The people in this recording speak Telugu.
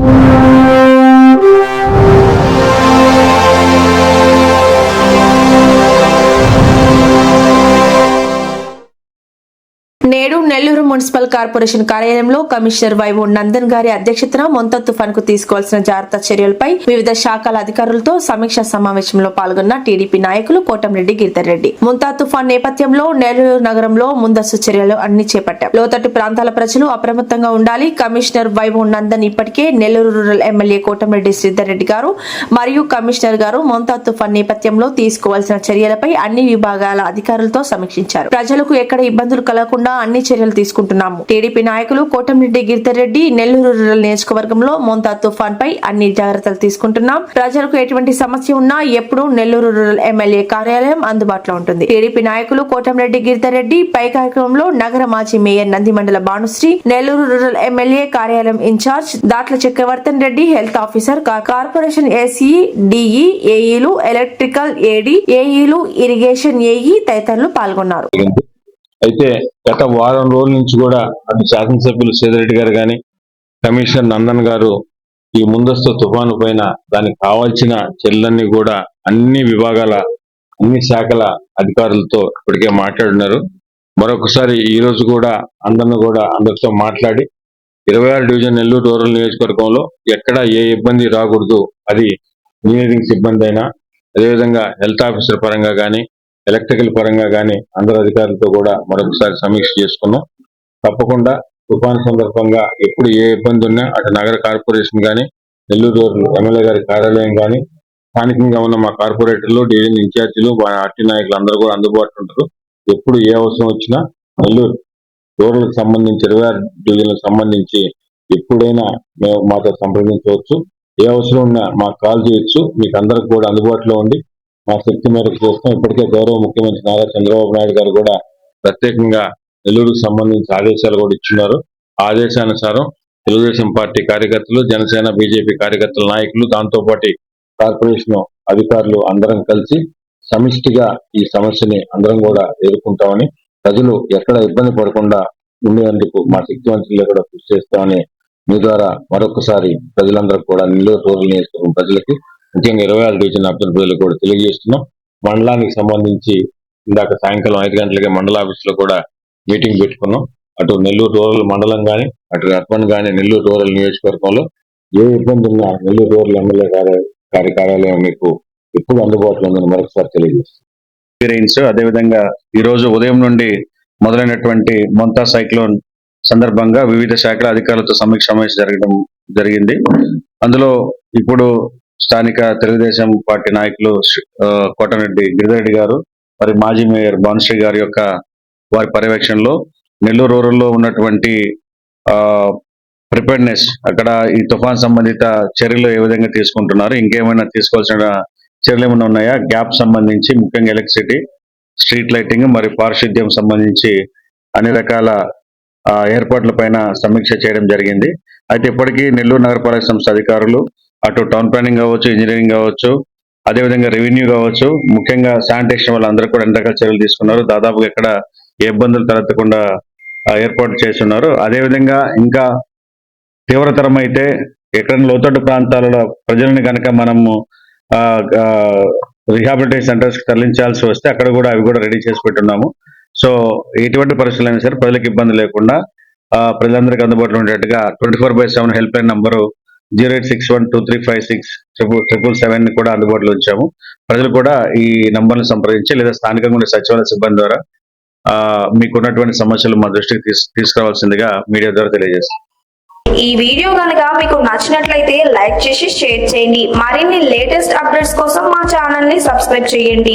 you. నేడు నెల్లూరు మున్సిపల్ కార్పొరేషన్ కార్యాలయంలో కమిషనర్ వైవో నందన్ గారి అధ్యక్షతన మొంత తుఫాన్కు తీసుకోవాల్సిన జాగ్రత్త చర్యలపై వివిధ శాఖల అధికారులతో సమీక్షా సమావేశంలో పాల్గొన్న టీడీపీ నాయకులు కోటంరెడ్డి గిరిధర్ రెడ్డి. ముంతా తుఫాన్ నేపథ్యంలో నెల్లూరు నగరంలో ముందస్తు చర్యలు అన్ని చేపట్టారు లోతట్టు ప్రాంతాల ప్రజలు అప్రమత్తంగా ఉండాలి. కమిషనర్ వైవో నందన్ ఇప్పటికే నెల్లూరు రూరల్ ఎమ్మెల్యే కోటంరెడ్డి శ్రీధర్ రెడ్డి గారు మరియు కమిషనర్ గారు మొంతా తుఫాన్ నేపథ్యంలో తీసుకోవాల్సిన చర్యలపై అన్ని విభాగాల అధికారులతో సమీక్షించారు. ప్రజలకు ఎక్కడ ఇబ్బందులు కలగకుండా అన్ని చర్యలు తీసుకుంటున్నాము. టీడీపీ నాయకులు కోటంరెడ్డి గిరిధర్ రెడ్డి నెల్లూరు రూరల్ నియోజకవర్గంలో మోంతా తుఫాన్ పై అన్ని జాగ్రత్తలు తీసుకుంటున్నాం. ప్రజలకు ఎటువంటి సమస్య ఉన్నా ఎప్పుడూ నెల్లూరు రూరల్ ఎమ్మెల్యే కార్యాలయం అందుబాటులో ఉంటుంది. టీడీపీ నాయకులు కోటంరెడ్డి గిరిధర్ రెడ్డి పై కార్యక్రమంలో నగర మాజీ mayor Nandimandala Bhanushri Nellore rural MLA కార్యాలయం in charge Datla Chakravarthan Reddy health officer corporation AC DE ఏఈలు electrical AD ఏఈలు ఇరిగేషన్ ఏఈ తదితరులు పాల్గొన్నారు. అయితే గత వారం రోజుల నుంచి కూడా అటు శాసనసభ్యులు సేదరెడ్డి గారు కానీ కమిషనర్ నందన్ గారు ఈ ముందస్తు తుఫాను పైన దానికి కావాల్సిన చర్యలన్నీ కూడా అన్ని విభాగాల అన్ని శాఖల అధికారులతో ఇప్పటికే మాట్లాడున్నారు మరొకసారి ఈ రోజు కూడా అందరిని కూడా అందరితో మాట్లాడి ఇరవై ఆరు డివిజన్ నెల్లూరు రూరల్ నియోజకవర్గంలో ఎక్కడ ఏ ఇబ్బంది రాకూడదు అది ఇంజనీరింగ్ సిబ్బంది అయినా అదేవిధంగా హెల్త్ ఆఫీసర్ పరంగా కానీ ఎలక్ట్రికల్ పరంగా కానీ అందరు అధికారులతో కూడా మరొకసారి సమీక్ష చేసుకున్నాం. తప్పకుండా తుఫాన్ సందర్భంగా ఎప్పుడు ఏ ఇబ్బంది ఉన్నా అటు నగర కార్పొరేషన్ కానీ నెల్లూరు ఎమ్మెల్యే గారి కార్యాలయం కానీ స్థానికంగా ఉన్న మా కార్పొరేటర్లు డివిజన్ ఇన్ఛార్జీలు మా పార్టీ నాయకులు అందరూ కూడా అందుబాటులో ఉంటారు. ఎప్పుడు ఏ అవసరం వచ్చినా నెల్లూరు రూరల్ సంబంధించి ఇరవై ఆరు డివిజన్లకు సంబంధించి ఎప్పుడైనా మేము మాతో సంప్రదించవచ్చు. ఏ అవసరం ఉన్నా మాకు కాల్ చేయొచ్చు. మీకు అందరికి కూడా అందుబాటులో ఉండి మా శక్తి మేరకు చేస్తాం. ఇప్పటికే గౌరవ ముఖ్యమంత్రి నారా చంద్రబాబు నాయుడు గారు కూడా ప్రత్యేకంగా నెల్లూరుకు సంబంధించి ఆదేశాలు కూడా ఇచ్చున్నారు. ఆదేశానుసారం తెలుగుదేశం పార్టీ కార్యకర్తలు జనసేన బీజేపీ కార్యకర్తల నాయకులు దాంతోపాటు కార్పొరేషన్ అధికారులు అందరం కలిసి సమిష్టిగా ఈ సమస్యని అందరం కూడా ఎదుర్కొంటామని ప్రజలు ఎక్కడ ఇబ్బంది పడకుండా ఉండేందుకు మా శక్తివంతులు కూడా కృషి చేస్తామని మీ ద్వారా మరొకసారి ప్రజలందరూ కూడా నెల్లూరు రోజులు నియోజకవర్గం ప్రజలకి ముఖ్యంగా ఇరవై ఆరు డివిజన్ అభ్యర్థుల ప్రజలు కూడా తెలియజేస్తున్నాం. మండలానికి సంబంధించి ఇందాక సాయంకాలం ఐదు గంటలకే మండల ఆఫీసులో కూడా మీటింగ్ పెట్టుకున్నాం. అటు నెల్లూరు రూరల్ మండలం కానీ అటు అర్బన్ కానీ నెల్లూరు రూరల్ నియోజకవర్గంలో ఏ ఇబ్బంది ఉన్నా నెల్లూరు రూరల్ ఎమ్మెల్యే కార్య కార్యాలయం మీకు ఎప్పుడు అందుబాటులో ఉందని మరొకసారి తెలియజేస్తుంది అదేవిధంగా ఈరోజు ఉదయం నుండి మొదలైనటువంటి మొంతా సైక్లోన్ సందర్భంగా వివిధ శాఖల అధికారులతో సమీక్ష సమావేశం జరగడం జరిగింది. అందులో ఇప్పుడు స్థానిక తెలుగుదేశం పార్టీ నాయకులు కోటరెడ్డి గిరిధరెడ్డి గారు మరి మాజీ మేయర్ భానుశ్రీ గారి యొక్క వారి పర్యవేక్షణలో నెల్లూరు రూరల్లో ఉన్నటువంటి ప్రిపేర్నెస్ అక్కడ ఈ తుఫాన్ సంబంధిత చర్యలు ఏ విధంగా తీసుకుంటున్నారు ఇంకేమైనా తీసుకోవాల్సిన చర్యలు ఏమైనా ఉన్నాయా? గ్యాప్ సంబంధించి ముఖ్యంగా ఎలక్ట్రిసిటీ స్ట్రీట్ లైటింగ్ మరి పారిశుద్ధ్యం సంబంధించి అన్ని రకాల ఏర్పాట్ల పైన సమీక్ష చేయడం జరిగింది. అయితే ఇప్పటికీ నెల్లూరు నగరపాలక సంస్థ అధికారులు అటు టౌన్ ప్లానింగ్ కావచ్చు ఇంజనీరింగ్ కావచ్చు అదేవిధంగా రెవెన్యూ కావచ్చు ముఖ్యంగా శానిటేషన్ వాళ్ళందరూ కూడా అన్ని రకాల చర్యలు తీసుకున్నారు దాదాపుగా ఎక్కడ ఏ ఇబ్బందులు తలెత్తకుండా ఏర్పాటు చేస్తున్నారు. అదేవిధంగా ఇంకా తీవ్రతరం అయితే ఎక్కడైనా లోతట్టు ప్రాంతాలలో ప్రజలను కనుక మనము రిహాబిలిటేషన్ సెంటర్స్కి తరలించాల్సి వస్తే అక్కడ కూడా అవి కూడా రెడీ చేసి పెట్టున్నాము. సో ఎటువంటి పరిస్థితులు అయినా సరే ప్రజలకు ఇబ్బంది లేకుండా ప్రజలందరికీ అందుబాటులో ఉండేట్టుగా twenty four by seven helpline number zero eight six one two three five six triple triple seven కూడా అందుబాటులో ఉంచాము. ప్రజలు కూడా ఈ నంబర్ను సంప్రదించి లేదా స్థానికంగా ఉండే సచివాలయ సిబ్బంది ద్వారా మీకున్నటువంటి సమస్యలు మా దృష్టికి తీసుకురావాల్సిందిగా మీడియా ద్వారా తెలియజేస్తాం. ఈ వీడియో కనుక మీకు నచ్చినట్లయితే లైక్ చేసి షేర్ చేయండి. మరిన్ని లేటెస్ట్ అప్డేట్స్ కోసం మా ఛానల్ని సబ్స్క్రైబ్ చేయండి.